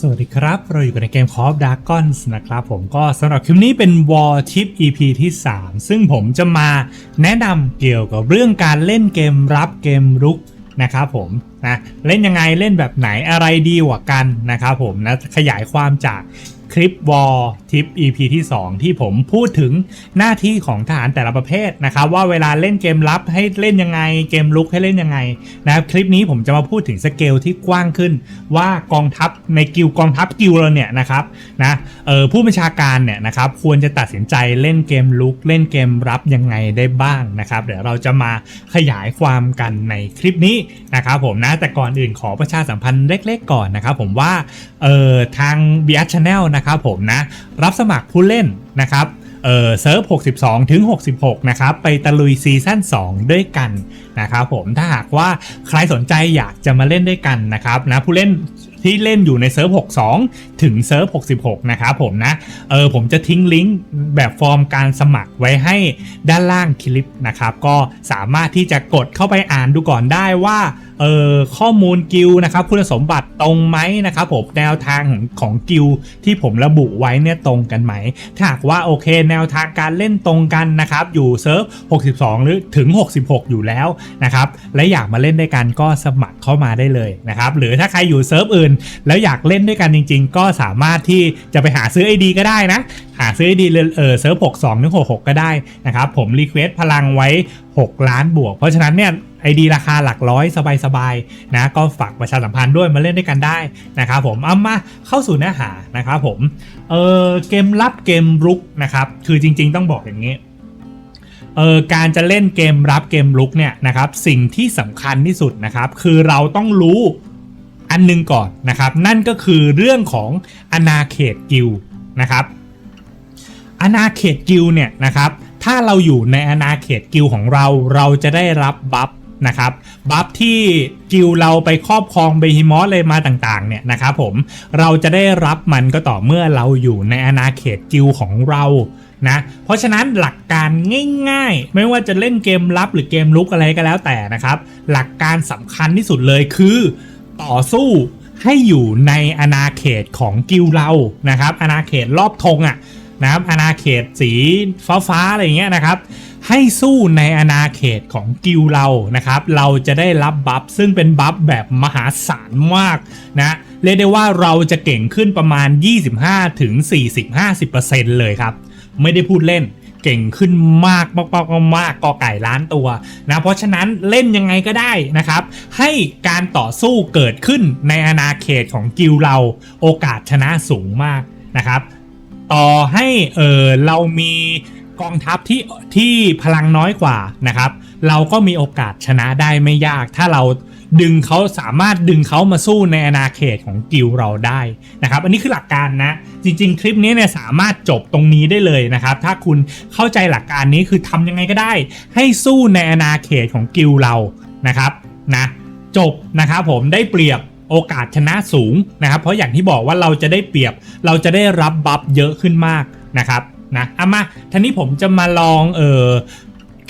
สวัสดีครับ เราอยู่กันในเกม Call of Dragons นะครับผมก็สำหรับคลิปนี้เป็น War Tip EP ที่ 3 ซึ่งผมจะมาแนะนำเกี่ยวกับเรื่องการเล่นเกมรับเกมรุกนะครับผมนะเล่นยังไงเล่นแบบไหนอะไรดีกว่ากันนะครับผมนะขยายความจากคลิปวอ War Tip EP ที่ 2 ที่ผมพูดถึงหน้าที่ของทหารแต่ละประเภทนะครับว่าเวลาเล่นเกมรับให้เล่นยังไง เกมลุกให้เล่นยังไงนะครับคลิปนี้ผมจะมาพูดถึงสเกลที่กว้างขึ้น ว่ากองทัพในกิลกองทัพกิลเราเนี่ยนะครับนะเออผู้บัญชาการเนี่ยนะครับควรจะตัดสินใจเล่นเกมลุก เล่นเกมรับยังไงได้บ้างนะครับเดี๋ยวเราจะมาขยายความกันในคลิปนี้นะครับผมนะแต่ก่อนอื่นขอประชาสัมพันธ์เล็ก ๆ ก่อนนะครับผมว่าเออทาง b ี a ช Channel นะครับผมนะรับสมัครผู้เล่นนะครับเออเซิร์ฟ 62 ถึง 66 นะครับ ไปตะลุยซีซั่น 2 ด้วยกันนะครับผมถ้าหากว่าใครสนใจอยากจะมาเล่นด้วยกันนะครับนะผู้เล่นที่เล่นอยู่ในเซิร์ฟ 62 ถึงเซิร์ฟ 66 นะครับผมนะ เออผมจะทิ้งลิงก์แบบฟอร์มการสมัครไว้ให้ด้านล่างคลิปนะครับ ก็สามารถที่จะกดเข้าไปอ่านดูก่อนได้ว่าเออข้อมูลกิลนะครับคุณสมบัติตรงไหมนะครับผมแนวทางของของกิลที่ผมระบุไว้เนี่ยตรงกันไหมถ้าหากว่าโอเคแนวทางการเล่นตรงกันนะครับอยู่เซิร์ฟ 62 หรือถึง 66 อยู่แล้วนะครับและอยากมาเล่นด้วยกันก็สมัครเข้ามาได้เลยนะครับหรือถ้าใครอยู่เซิร์ฟอื่น แล้วอยากเล่นด้วยกันจริง ๆ ก็สามารถที่จะไปหาซื้อไอดีก็ได้นะ หาซื้อดีเออเซิร์ฟ62ถึง66ก็ได้นะครับผมรีเควสพลังไว้ 6 ล้านบวก เพราะฉะนั้นเนี่ยไอดีราคาหลักร้อยสบายๆนะก็ฝากประชาสัมพันธ์ด้วยมาเล่นด้วยกันได้นะครับผมเอามาเข้าสู่เนื้อหานะครับผมเออเกมรับเกมรุกนะครับคือจริง ๆ ต้องบอกอย่างนี้เออการจะเล่นเกมรับเกมรุกเนี่ยนะครับสิ่งที่สำคัญที่สุดนะครับคือเราต้องรู้อันหนึงก่อนนะครับนั่นก็คือเรื่องของอนาเขตกิลนะครับ อาณาเขตกิลเนี่ยนะครับ ถ้าเราอยู่ในอาณาเขตกิลของเราเราจะได้รับบัฟนะครับบัฟที่กิลเราไปครอบครองเบฮิมอสเลยมาต่างๆเนี่ยนะครับผมเราจะได้รับมันก็ต่อเมื่อเราอยู่ในอาณาเขตกิลของเรานะเพราะฉะนั้นหลักการง่ายๆ ไม่ว่าจะเล่นเกมลับหรือเกมลุกอะไรก็แล้วแต่นะครับ หลักการสำคัญที่สุดเลยคือ ต่อสู้ให้อยู่ในอาณาเขตของกิลเรานะครับอาณาเขตรอบธงอะ นะครับอาณาเขตสีฟ้าฟ้าๆอะไรอย่างเงี้ยนะครับ ให้สู้ในอาณาเขตของกิลเรานะครับ เราจะได้รับบัฟซึ่งเป็นบัฟแบบมหาศาลมากนะเรียกได้ว่าเราจะเก่งขึ้นประมาณ 25ถึง40-50%เลยครับ ไม่ได้พูดเล่นเก่งขึ้นมากมากมากมากกอไก่ล้านตัวนะเพราะฉะนั้นเล่นยังไงก็ได้นะครับ ให้การต่อสู้เกิดขึ้นในอาณาเขตของกิลเราโอกาสชนะสูงมากนะครับ ต่อให้เออเรามีกองทัพที่ที่พลังน้อยกว่านะครับ เราก็มีโอกาสชนะได้ไม่ยาก ถ้าเราดึงเขาสามารถดึงเขามาสู้ในอาณาเขตของกิลเราได้นะครับ อันนี้คือหลักการนะ จริง ๆ คลิปนี้เนี่ยสามารถจบตรงนี้ได้เลยนะครับ ถ้าคุณเข้าใจหลักการนี้คือทำยังไงก็ได้ ให้สู้ในอาณาเขตของกิลเรานะครับนะจบนะครับผมได้เปรียบ โอกาสชนะสูงนะครับ เพราะอย่างที่บอกว่าเราจะได้เปรียบ เราจะได้รับบัฟเยอะขึ้นมากนะครับนะเอามาทีนี้ผมจะมาลองเออ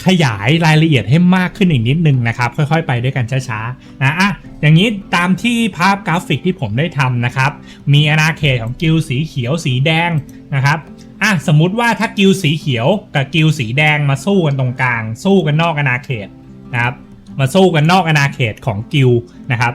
ขยายรายละเอียดให้มากขึ้นอีกนิดนึงนะครับ ค่อยๆ ไปด้วยกันช้าๆนะอะอย่างนี้ตามที่ภาพกราฟิกที่ผมได้ทำนะครับ มีอาณาเขตของกิลสีเขียวสีแดงนะครับอะสมมุติว่าถ้ากิลสีเขียวกับกิลสีแดงมาสู้กันตรงกลาง สู้กันนอกอาณาเขตนะครับมาสู้กันนอกอาณาเขตของกิลนะครับ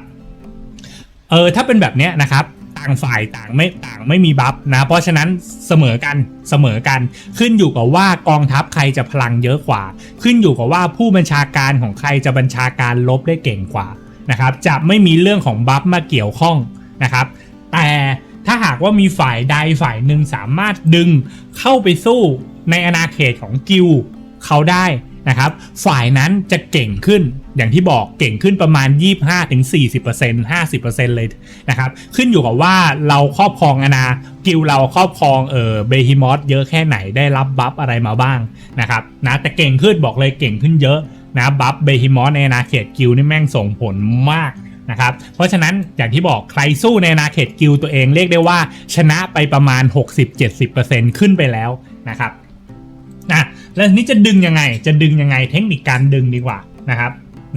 เออถ้าเป็นแบบเนี้ยนะครับต่างฝ่ายต่างไม่ต่างไม่มีบัฟนะเพราะฉะนั้นเสมอกันเสมอกัน ขึ้นอยู่กับว่ากองทัพใครจะพลังเยอะกว่า ขึ้นอยู่กับว่าผู้บัญชาการของใครจะบัญชาการลบได้เก่งกว่านะครับจะไม่มีเรื่องของบัฟมาเกี่ยวข้องนะครับ แต่ถ้าหากว่ามีฝ่ายใดฝ่ายหนึ่งสามารถดึงเข้าไปสู้ในอาณาเขตของกิลเขาได้ นะครับฝ่ายนั้นจะเก่งขึ้นอย่างที่บอกเก่งขึ้นประมาณ 25-40% 50%เลยนะครับขึ้นอยู่กับว่าเราครอบครองอาณากิลเราครอบครองเออเบฮิมอสเยอะแค่ไหนได้รับบัฟอะไรมาบ้างนะครับนะแต่เก่งขึ้นบอกเลยเก่งขึ้นเยอะนะบัฟเบฮิมอสในอาณาเขตกิลนี่แม่งส่งผลมากนะครับเพราะฉะนั้นอย่างที่บอกใครสู้ในอาณาเขตกิลตัวเองเรียกได้ว่าชนะไปประมาณ 60-70%ขึ้นไปแล้วนะครับ นะแล้วนี้จะดึงยังไง จะดึงยังไงเทคนิคการดึงดีกว่านะครับ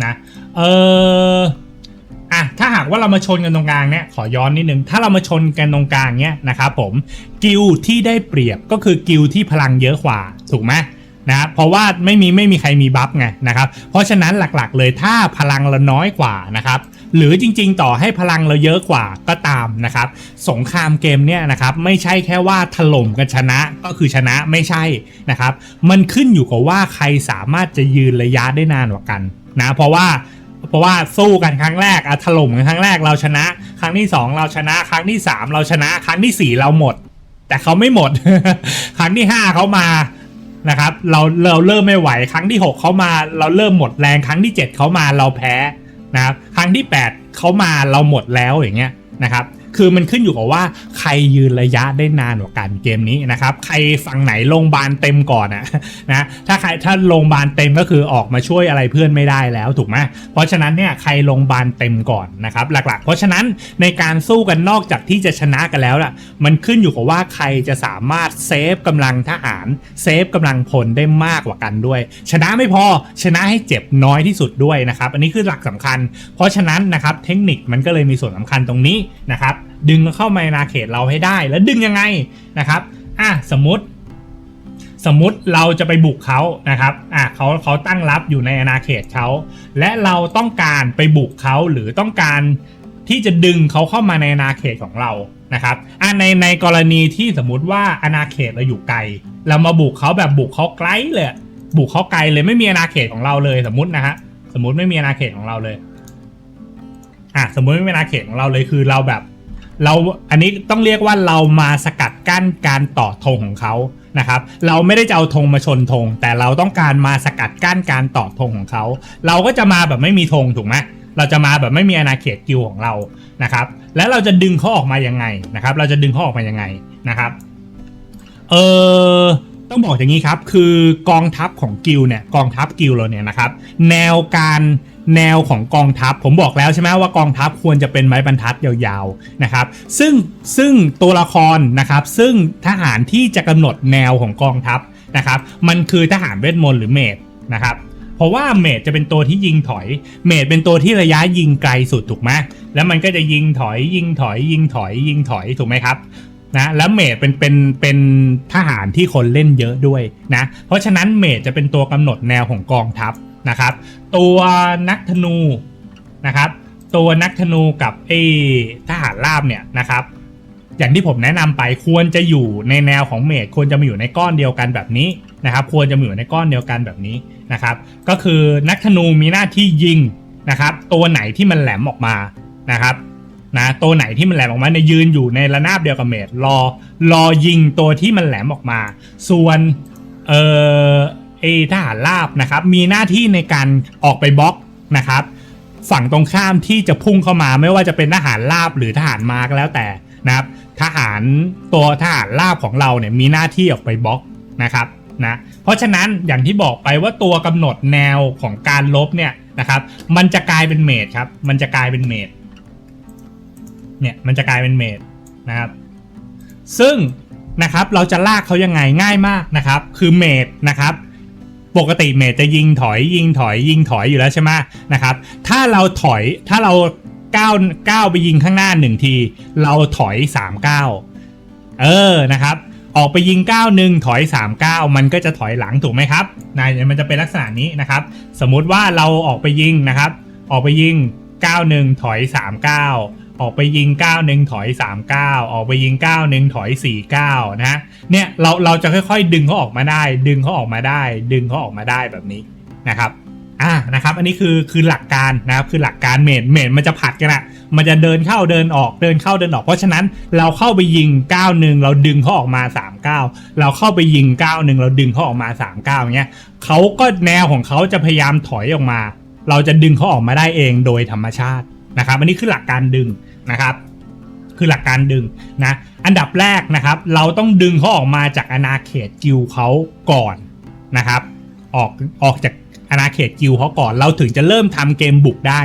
นะเอออะถ้าหากว่าเรามาชนกันตรงกลางเนี่ยขอย้อนนิดนึงถ้าเรามาชนกันตรงกลางเนี่ยนะครับผมกิลที่ได้เปรียบก็คือกิลที่พลังเยอะกว่าถูกไหม นะเพราะว่าไม่มีไม่มีใครมีบัฟไงนะครับ เพราะฉะนั้นหลักๆ เลยถ้าพลังเราน้อยกว่านะครับหรือจริงๆ ต่อให้พลังเราเยอะกว่าก็ตามนะครับ สงครามเกมเนี่ยนะครับไม่ใช่แค่ว่าถล่มกันชนะก็คือชนะไม่ใช่นะครับ มันขึ้นอยู่กับว่าใครสามารถจะยืนระยะได้นานกว่ากันนะเพราะว่าเพราะว่าสู้กันครั้งแรกอะถล่มกันครั้งแรกเราชนะ ครั้งที่สองเราชนะ ครั้งที่สามเราชนะ ครั้งที่สี่เราหมด แต่เขาไม่หมด ครั้งที่ห้าเขามา นะครับเราเราเริ่มไม่ไหวครั้งที่หกเขามา เราเริ่มหมดแรงครั้งที่เจ็ดเขามาเราแพ้นะครับครั้งที่แปดเขามาเราหมดแล้วอย่างเงี้ยนะครับ คือมันขึ้นอยู่กับว่าใครยืนระยะได้นานกว่ากันเกมนี้นะครับ ใครฝั่งไหนโรงพยาบาลเต็มก่อนอะนะถ้าใครถ้าโรงพยาบาลเต็มก็คือออกมาช่วยอะไรเพื่อนไม่ได้แล้วถูกไหมเพราะฉะนั้นเนี่ยใครโรงพยาบาลเต็มก่อนนะครับหลักๆ เพราะฉะนั้นในการสู้กันนอกจากที่จะชนะกันแล้วล่ะมันขึ้นอยู่กับว่าใครจะสามารถเซฟกำลังทหารเซฟกำลังพลได้มากกว่ากันด้วย ชนะไม่พอชนะให้เจ็บน้อยที่สุดด้วยนะครับ อันนี้คือหลักสำคัญ เพราะฉะนั้นนะครับเทคนิคมันก็เลยมีส่วนสำคัญตรงนี้นะครับดึงเข้ามาในอาณาเขตเราให้ได้ แล้วดึงยังไงนะครับอะสมมติ สมมติเราจะไปบุกเขานะครับอะเขาเขาตั้งรับอยู่ในอาณาเขตเขาและเราต้องการไปบุกเขาหรือต้องการที่จะดึงเขาเข้ามาในอาณาเขตของเรานะครับอะในในกรณีที่สมมติว่าอาณาเขตเราอยู่ไกล เรามาบุกเขาแบบบุกเขาไกลเลยบุกเขาไกลเลยไม่มีอาณาเขตของเราเลยสมมตินะฮะสมมติไม่มีอาณาเขตของเราเลยอะสมมติไม่มีอาณาเขตของเราเลยคือเราแบบ เราอันนี้ต้องเรียกว่าเรามาสกัดกั้นการต่อธงของเขานะครับ เราไม่ได้จะเอาธงมาชนธงแต่เราต้องการมาสกัดกั้นการต่อธงของเขา เราก็จะมาแบบไม่มีธงถูกไหมเราจะมาแบบไม่มีอาณาเขตกิวของเรานะครับ แล้วเราจะดึงเขาออกมายังไงนะครับ เราจะดึงเขาออกมายังไงนะครับ เออ ต้องบอกอย่างนี้ครับ คือกองทัพของกิลเนี่ยกองทัพกิลเราเนี่ยนะครับ แนวการแนวของกองทัพ ผมบอกแล้วใช่ไหมว่ากองทัพควรจะเป็นไม้บรรทัดยาวๆนะครับ ซึ่งซึ่งตัวละครนะครับ ซึ่งทหารที่จะกำหนดแนวของกองทัพนะครับ มันคือทหารเวทมนต์หรือเมดนะครับเพราะว่าเมดจะเป็นตัวที่ยิงถอย เมดเป็นตัวที่ระยะยิงไกลสุดถูกไหมแล้วมันก็จะยิงถอยยิงถอยยิงถอยยิงถอยถูกไหมครับ นะแล้วเมดเป็นเป็นเป็นทหารที่คนเล่นเยอะด้วยนะเพราะฉะนั้นเมดจะเป็นตัวกำหนดแนวของกองทัพนะครับ ตัวนักธนูนะครับ ตัวนักธนูกับไอ้ทหารราบเนี่ยนะครับ อย่างที่ผมแนะนำไปควรจะอยู่ในแนวของเมดควรจะมาอยู่ในก้อนเดียวกันแบบนี้นะครับ ควรจะมาอยู่ในก้อนเดียวกันแบบนี้นะครับ ก็คือนักธนูมีหน้าที่ยิงนะครับ ตัวไหนที่มันแหลมออกมานะครับ นะตัวไหนที่มันแหลมออกมาเนี่ยยืนอยู่ในระนาบเดียวกับเมดรอรอยิงตัวที่มันแหลมออกมา ส่วนเออไอทหารราบนะครับ มีหน้าที่ในการออกไปบล็อกนะครับ ฝั่งตรงข้ามที่จะพุ่งเข้ามาไม่ว่าจะเป็นทหารราบหรือทหารมาก็แล้วแต่นะครับทหารตัวทหารราบของเราเนี่ยมีหน้าที่ออกไปบล็อกนะครับนะเพราะฉะนั้นอย่างที่บอกไปว่าตัวกำหนดแนวของการลบเนี่ยนะครับ มันจะกลายเป็นเมดครับ มันจะกลายเป็นเมด เนี่ยมันจะกลายเป็นเมดนะครับ ซึ่งนะครับเราจะลากเขายังไงง่ายมากนะครับ คือเมดนะครับปกติเมดจะยิงถอยยิงถอยยิงถอยอยู่แล้วใช่ไหมนะครับ ถ้าเราถอยถ้าเราก้าวก้าวไปยิงข้างหน้าหนึ่งที เราถอยสามก้าวเออนะครับ ออกไปยิงก้าวหนึ่งถอยสามก้าวมันก็จะถอยหลังถูกไหมครับนะมันจะเป็นลักษณะนี้นะครับ สมมุติว่าเราออกไปยิงนะครับ ออกไปยิงก้าวหนึ่งถอยสามก้าว ออกไปยิงก้าหนึ่งถอยสามก้าออกไปยิงก้าหนึ่งถอยสี่ก้านะเนี่ยเราเราจะค่อยๆ ดึงเขาออกมาได้ ดึงเขาออกมาได้ ดึงเขาออกมาได้แบบนี้นะครับอ่านะครับอันนี้คือคือหลักการนะครับคือหลักการเมดเมดมันจะผัดกันอะมันจะเดินเข้าเดินออกเดินเข้าเดินออก เพราะฉะนั้นเราเข้าไปยิงก้าหนึ่งเราดึงเขาออกมาสามก้าเราเข้าไปยิงก้าหนึ่งเราดึงเขาออกมาสามก้าวอย่างเงี้ยเขาก็แนวของเขาจะพยายามถอยออกมา เราจะดึงเขาออกมาได้เองโดยธรรมชาติ นะครับอันนี้คือหลักการดึงนะครับ คือหลักการดึงนะอันดับแรกนะครับ เราต้องดึงเขาออกมาจากอาณาเขตกิลเขาก่อนนะครับ ออกออกจากอาณาเขตกิลเขาก่อน เราถึงจะเริ่มทำเกมบุกได้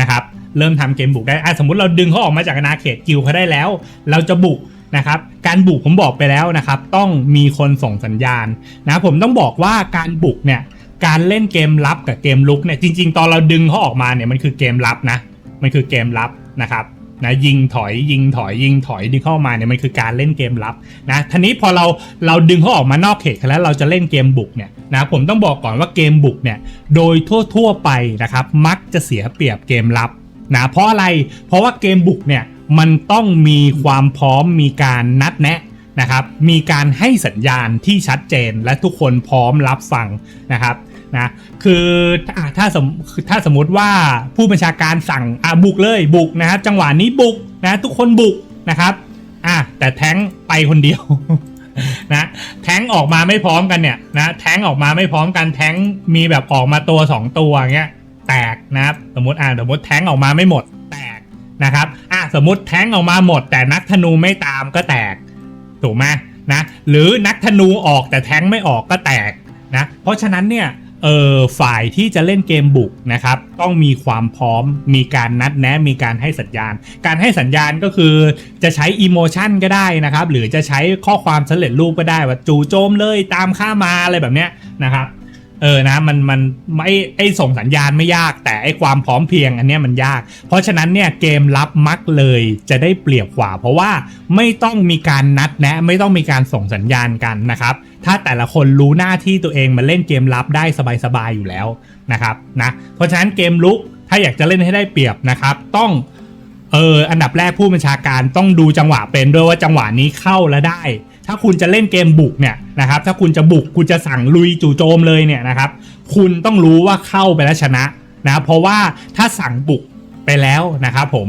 นะครับ เริ่มทำเกมบุกได้สมมติเราดึงเขาออกมาจากอาณาเขตกิลเขาได้แล้ว เราจะบุกนะครับการบุกผมบอกไปแล้วนะครับ ต้องมีคนส่งสัญญาณนะผมต้องบอกว่าการบุกเนี่ยการเล่นเกมลับกับเกมลุกเนี่ยจริง ๆ ตอนเราดึงเขาออกมาเนี่ยมันคือเกมลับนะ มันคือเกมลับนะครับนะยิงถอยยิงถอยยิงถอยดึงเข้ามาเนี่ยมันคือการเล่นเกมลับนะทีนี้พอเราเราดึงเขาออกมานอกเขตแล้วเราจะเล่นเกมบุกเนี่ยนะผมต้องบอกก่อนว่าเกมบุกเนี่ยโดยทั่วๆไปนะครับมักจะเสียเปรียบเกมลับนะเพราะอะไรเพราะว่าเกมบุกเนี่ยมันต้องมีความพร้อมมีการนัดแนะนะครับมีการให้สัญญาณที่ชัดเจนและทุกคนพร้อมรับฟังนะครับ นะคือถ้าสมถ้าสมมติว่าผู้บัญชาการสั่งอะบุกเลยบุกนะครับจังหวะนี้บุกนะทุกคนบุกนะครับอะแต่แท้งไปคนเดียวนะแท้งออกมาไม่พร้อมกันเนี่ยนะแท้งออกมาไม่พร้อมกันแท้งมีแบบออกมาตัว 2 ตัวเงี้ยแตกนะครับสมมติอ่าสมมติแท้งออกมาไม่หมดแตกนะครับอะสมมติแท้งออกมาหมด แต่นักธนูไม่ตามก็แตกถูกไหมนะหรือนักธนูออกแต่แท้งไม่ออกก็แตกนะเพราะฉะนั้นเนี่ย เออฝ่ายที่จะเล่นเกมบุกนะครับ ต้องมีความพร้อมมีการนัดแนะมีการให้สัญญาณ การให้สัญญาณก็คือจะใช้อิโมชันก็ได้นะครับ หรือจะใช้ข้อความสำเร็จรูปก็ได้ว่าจู่โจมเลยตามข้ามาอะไรแบบเนี้ยนะครับ เออนะมันมันไม่ไอส่งสัญญาณไม่ยาก แต่ไอความพร้อมเพียงอันเนี้ยมันยาก เพราะฉะนั้นเนี่ยเกมรับมักเลยจะได้เปรียบกว่า เพราะว่าไม่ต้องมีการนัดแนะไม่ต้องมีการส่งสัญญาณกันนะครับ ถ้าแต่ละคนรู้หน้าที่ตัวเองมาเล่นเกมรับได้สบายๆอยู่แล้วนะครับนะเพราะฉะนั้นเกมลุกถ้าอยากจะเล่นให้ได้เปรียบนะครับ ต้องเอออันดับแรกผู้บัญชาการต้องดูจังหวะเป็นด้วยว่าจังหวะนี้เข้าแล้วได้ ถ้าคุณจะเล่นเกมบุกเนี่ยนะครับถ้าคุณจะบุกคุณจะสั่งลุยจู่โจมเลยเนี่ยนะครับคุณต้องรู้ว่าเข้าไปแล้วชนะนะเพราะว่าถ้าสั่งบุกไปแล้วนะครับผม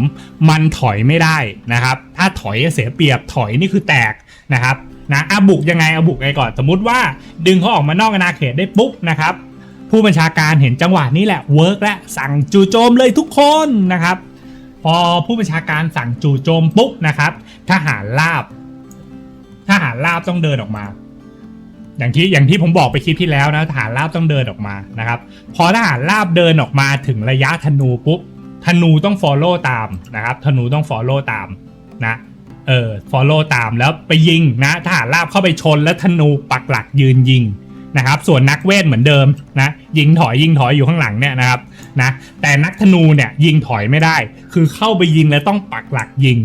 มันถอยไม่ได้นะครับ ถ้าถอยเสียเปรียบถอยนี่คือแตกนะครับนะอะบุกยังไงเอาบุกไงก่อนสมมติว่าดึงเขาออกมานอกอาณาเขตได้ปุ๊บนะครับผู้บัญชาการเห็นจังหวะนี้แหละเวิร์กและสั่งจู่โจมเลยทุกคนนะครับ พอผู้บัญชาการสั่งจู่โจมปุ๊บนะครับ ทหารราบ ทหารราบต้องเดินออกมา อย่างที่อย่างที่ผมบอกไปคลิปที่แล้วนะทหารราบต้องเดินออกมานะครับ พอทหารราบเดินออกมาถึงระยะธนูปุ๊บธนูต้อง follow ตามนะครับ ธนูต้อง follow ตามนะเออ follow ตามแล้วไปยิงนะทหารราบเข้าไปชนแล้วธนูปักหลักยืนยิงนะครับ ส่วนนักเวทเหมือนเดิมนะยิงถอยยิงถอยอยู่ข้างหลังเนี่ยนะครับนะแต่นักธนูเนี่ยยิงถอยไม่ได้ คือเข้าไปยิงแล้วต้องปักหลักยิง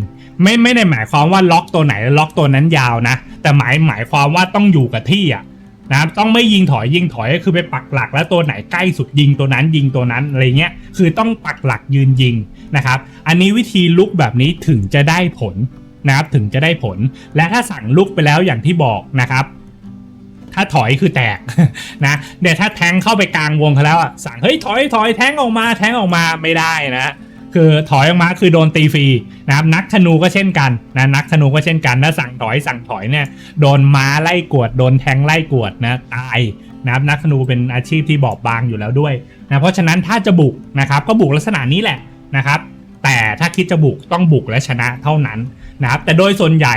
ไม่ไม่ได้หมายความว่าล็อกตัวไหนล็อกตัวนั้นยาวนะ แต่หมายหมายความว่าต้องอยู่กับที่อะนะครับต้องไม่ยิงถอยยิงถอยก็คือไปปักหลัก แล้วตัวไหนใกล้สุดยิงตัวนั้นยิงตัวนั้นอะไรเงี้ยคือต้องปักหลักยืนยิงนะครับ อันนี้วิธีลุกแบบนี้ถึงจะได้ผลนะครับถึงจะได้ผล และถ้าสั่งลุกไปแล้วอย่างที่บอกนะครับ ถ้าถอยคือแตกนะเดี๋ยวถ้าแทงเข้าไปกลางวงเขาแล้วอะสั่งเฮ้ยถอยถอยแทงออกมาแทงออกมาไม่ได้นะ คือถอยออกมาคือโดนตีฟรีนะครับนักธนูก็เช่นกันนะนักธนูก็เช่นกันถ้าสั่งถอยสั่งถอยเนี่ยโดนม้าไล่กวดโดนแทงไล่กวดนะตายนะครับนักธนูเป็นอาชีพที่บอบบางอยู่แล้วด้วยนะเพราะฉะนั้นถ้าจะบุกนะครับก็บุกลักษณะนี้แหละนะครับแต่ถ้าคิดจะบุกต้องบุกและชนะเท่านั้นนะครับแต่โดยส่วนใหญ่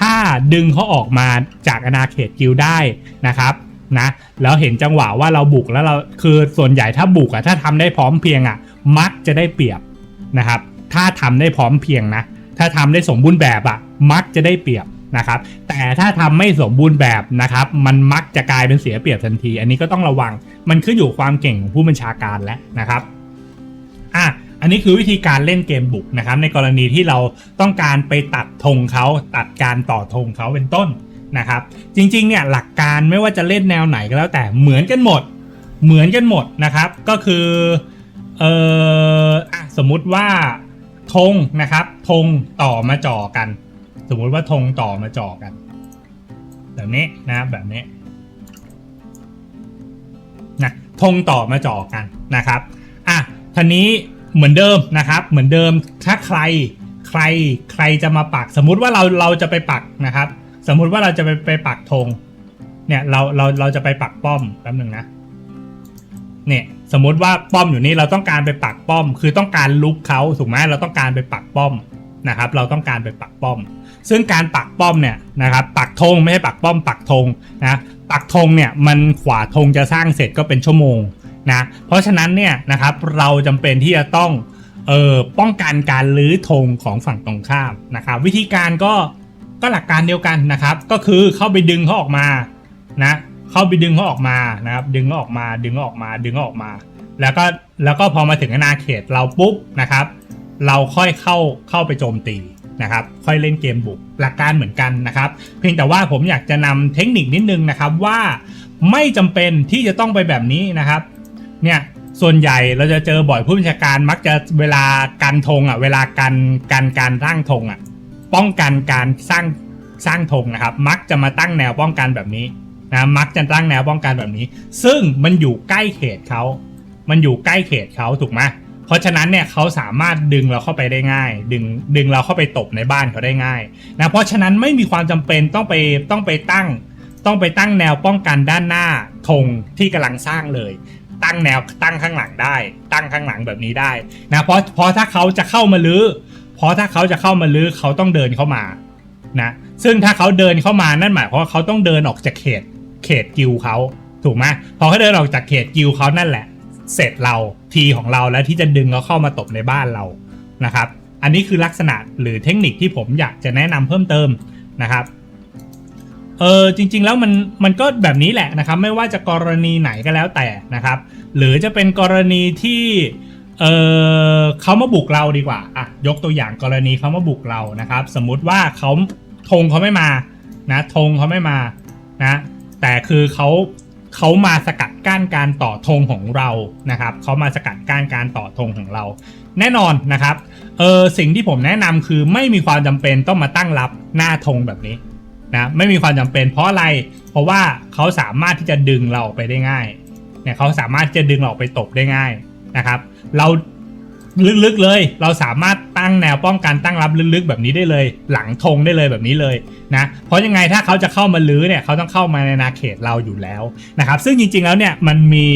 ถ้าดึงเขาออกมาจากอาณาเขตกิลได้นะครับนะแล้วเห็นจังหวะว่าเราบุกแล้วเราคือส่วนใหญ่ถ้าบุกอะถ้าทำได้พร้อมเพียงอะมักจะได้เปรียบ นะครับ ถ้าทำได้พร้อมเพียงนะ ถ้าทำได้สมบูรณ์แบบอะมักจะได้เปรียบนะครับ แต่ถ้าทำไม่สมบูรณ์แบบนะครับ มันมักจะกลายเป็นเสียเปรียบทันที อันนี้ก็ต้องระวัง มันขึ้นอยู่ความเก่งของผู้บัญชาการแล้วนะครับอะอันนี้คือวิธีการเล่นเกมบุกนะครับ ในกรณีที่เราต้องการไปตัดธงเขาตัดการต่อธงเขาเป็นต้นนะครับ จริงๆเนี่ยหลักการไม่ว่าจะเล่นแนวไหนก็แล้วแต่เหมือนกันหมด เหมือนกันหมดนะครับ ก็คือ เอออะสมมุติว่าธงนะครับธงต่อมาจ่อกัน สมมุติว่าธงต่อมาจ่อกัน แบบนี้นะครับแบบนี้นะธงต่อมาจ่อกันนะครับอะทีนี้เหมือนเดิมนะครับ เหมือนเดิมถ้าใครใครใครจะมาปัก สมมุติว่าเราเราจะไปปักนะครับ สมมุติว่าเราจะไปไปปักธงเนี่ยเราเราเราจะไปปักป้อมแป๊บหนึ่งนะเนี่ย สมมติว่าป้อมอยู่นี่เราต้องการไปปักป้อม คือต้องการลุกเขาถูกไหมเราต้องการไปปักป้อมนะครับ เราต้องการไปปักป้อม ซึ่งการปักป้อมเนี่ยนะครับ ปักธงไม่ใช่ปักป้อม ปักธงนะปักธงเนี่ยมันขวาธงจะสร้างเสร็จก็เป็นชั่วโมงนะเพราะฉะนั้นเนี่ยนะครับเราจำเป็นที่จะต้องเอ่อป้องกันการลื้อธงของฝั่งตรงข้ามนะครับ วิธีการก็ก็หลักการเดียวกันนะครับ ก็คือเข้าไปดึงเขาออกมานะ เข้าไปดึงเขาออกมานะครับ ดึงเขาออกมา ดึงเขาออกมา ดึงเขาออกมา แล้วก็แล้วก็พอมาถึงอาณาเขตเราปุ๊บนะครับ เราค่อยเข้าเข้าไปโจมตีนะครับ ค่อยเล่นเกมบุกหลักการเหมือนกันนะครับ เพียงแต่ว่าผมอยากจะนำเทคนิคนิดนึงนะครับว่าไม่จำเป็นที่จะต้องไปแบบนี้นะครับ เนี่ยส่วนใหญ่เราจะเจอบ่อยผู้บัญชาการมักจะเวลาการธงอะเวลาการการการตั้งธงอะป้องกันการสร้างสร้างธงนะครับ มักจะมาตั้งแนวป้องกันแบบนี้ นะมักจะตั้งแนวป้องกันแบบนี้ ซึ่งมันอยู่ใกล้เขตเขามันอยู่ใกล้เขตเขาถูกไหมเพราะฉะนั้นเนี่ยเขาสามารถดึงเราเข้าไปได้ง่าย ดึงดึงเราเข้าไปตบในบ้านเขาได้ง่ายนะเพราะฉะนั้นไม่มีความจำเป็นต้องไปต้องไปตั้ง ต้องไปตั้งแนวป้องกันด้านหน้าธงที่กำลังสร้างเลย ตั้งแนวตั้งข้างหลังได้ ตั้งข้างหลังแบบนี้ได้นะเพราะเพราะถ้าเขาจะเข้ามาลื้อเพราะถ้าเขาจะเข้ามาลื้อเขาต้องเดินเข้ามานะซึ่งถ้าเขาเดินเข้ามานั่นหมายความว่าเขาต้องเดินออกจากเขต เขตกิลเขาถูกไหมพอเขาเดินออกจากเขตกิลเขานั่นแหละ เสร็จเราทีของเราแล้วที่จะดึงเขาเข้ามาตบในบ้านเรานะครับ อันนี้คือลักษณะหรือเทคนิคที่ผมอยากจะแนะนำเพิ่มเติมนะครับเออจริง ๆ แล้วมันมันก็แบบนี้แหละนะครับ ไม่ว่าจะกรณีไหนก็แล้วแต่นะครับ หรือจะเป็นกรณีที่เออเขามาบุกเราดีกว่าอะยกตัวอย่างกรณีเขามาบุกเรานะครับ สมมุติว่าเขาธงเขาไม่มานะธงเขาไม่มานะ แต่คือเขาเขามาสกัดกั้นการต่อธงของเรานะครับเขามาสกัดกั้นการต่อธงของเรา แน่นอนนะครับเออสิ่งที่ผมแนะนำคือไม่มีความจำเป็นต้องมาตั้งรับหน้าธงแบบนี้นะไม่มีความจำเป็นเพราะอะไร เพราะว่าเขาสามารถที่จะดึงเราออกไปได้ง่ายเนี่ยเขาสามารถจะดึงเราไปตบได้ง่ายนะครับ เราลึกๆเลย เราสามารถ ตั้งแนวป้องกันตั้งรับลึกๆแบบนี้ได้เลย หลังธงได้เลยแบบนี้เลยนะเพราะยังไงถ้าเขาจะเข้ามาลื้อเนี่ยเขาต้องเข้ามาในนาเขตเราอยู่แล้วนะครับซึ่งจริงๆแล้วเนี่ยมันมี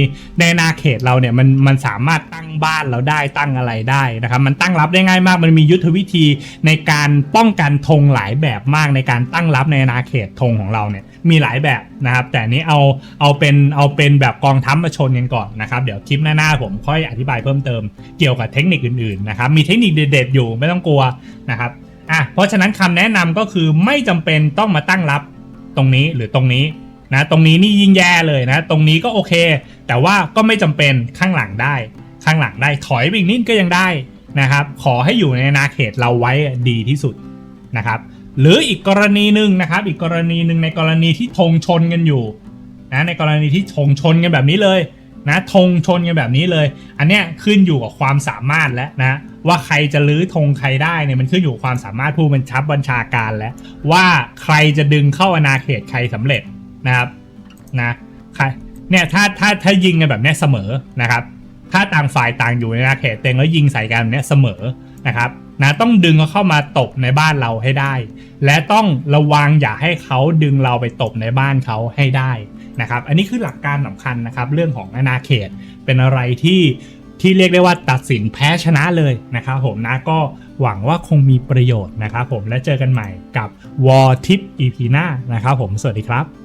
ในนาเขตเราเนี่ยมันมันสามารถตั้งบ้านเราได้ตั้งอะไรได้นะครับมันตั้งรับได้ง่ายมาก มันมียุทธวิธีในการป้องกันธงหลายแบบมากในการตั้งรับในนาเขตธงของเราเนี่ย มีหลายแบบนะครับ แต่นี้เอาเอาเป็นเอาเป็นแบบกองทัพมาชนกันก่อนนะครับ เดี๋ยวคลิปหน้าๆผมค่อยอธิบายเพิ่มเติมเกี่ยวกับเทคนิคอื่นๆนะครับ มีเทคนิคเด็ดๆอยู่ไม่ต้องกลัวนะครับอะเพราะฉะนั้นคำแนะนำก็คือไม่จำเป็นต้องมาตั้งรับตรงนี้หรือตรงนี้นะตรงนี้นี่ยิ่งแย่เลยนะ ตรงนี้ก็โอเค แต่ว่าก็ไม่จำเป็นข้างหลังได้ ข้างหลังได้ถอยไปอีกนิดก็ยังได้นะครับ ขอให้อยู่ในอาณาเขตเราไว้ดีที่สุดนะครับ หรืออีกกรณีหนึ่งนะครับ อีกกรณีหนึ่งในกรณีที่ธงชนกันอยู่นะในกรณีที่ธงชนกันแบบนี้เลยนะธงชนกันแบบนี้เลย อันเนี้ยขึ้นอยู่กับความสามารถแล้วนะว่าใครจะลื้อธงใครได้เนี่ยมันขึ้นอยู่กับความสามารถผู้บัญชาบัญชาการแล้ว ว่าใครจะดึงเข้าอาณาเขตใครสำเร็จนะครับนะใครเนี่ยถ้าถ้าถ้ายิงกันแบบเนี้ยเสมอนะครับ ถ้าต่างฝ่ายต่างอยู่ในอาณาเขตเต็งแล้วยิงใส่กันแบบเนี้ยเสมอนะครับ นะต้องดึงเขาเข้ามาตบในบ้านเราให้ได้ และต้องระวังอย่าให้เขาดึงเราไปตบในบ้านเขาให้ได้นะครับ อันนี้คือหลักการสำคัญนะครับ เรื่องของอาณาเขตเป็นอะไรที่ที่เรียกได้ว่าตัดสินแพ้ชนะเลยนะครับผมนะก็หวังว่าคงมีประโยชน์นะครับผมและเจอกันใหม่กับ War Tip EP หน้านะครับผมสวัสดีครับ